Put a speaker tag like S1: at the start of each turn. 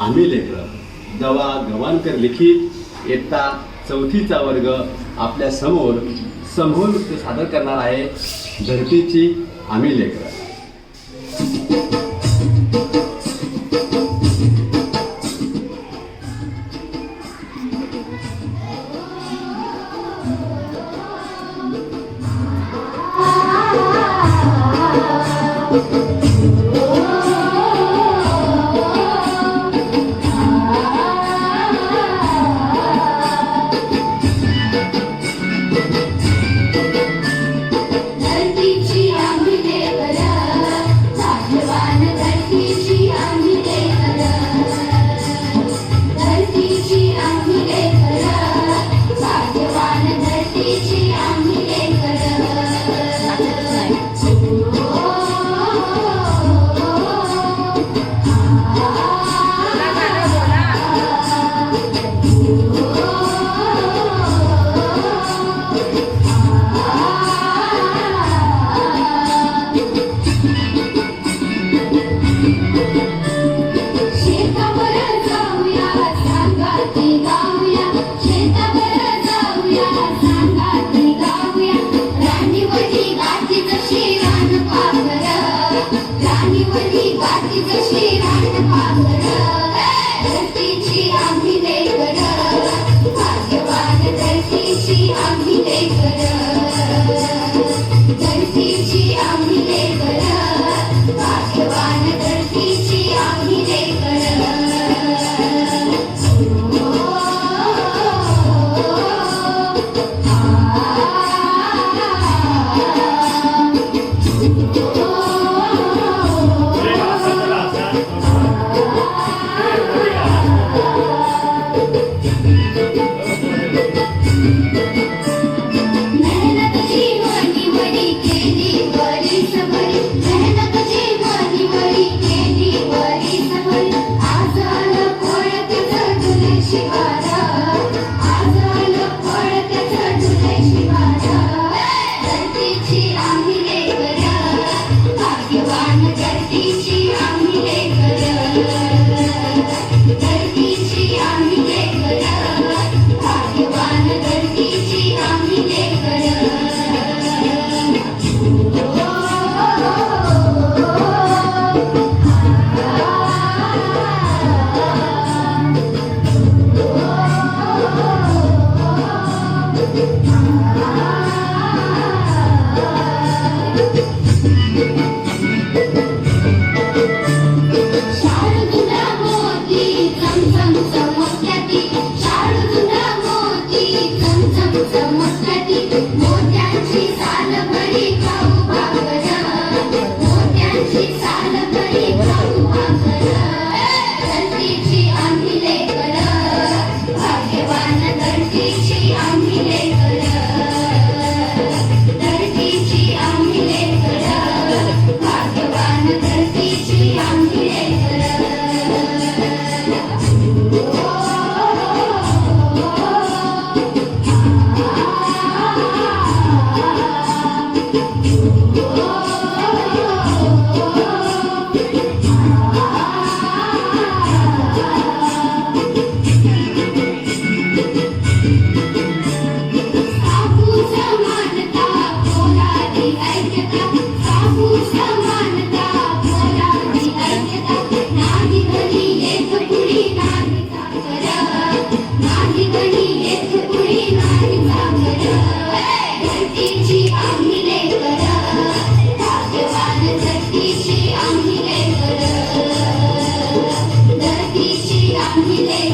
S1: आम्ही लेकरं दवा गवानकर लिखित इयत्ता चौथीचा वर्ग आपल्यासमोर समूह नृत्य सादर करणार आहे धरतीची आम्ही लेकरं
S2: you Дякую. अंधी ले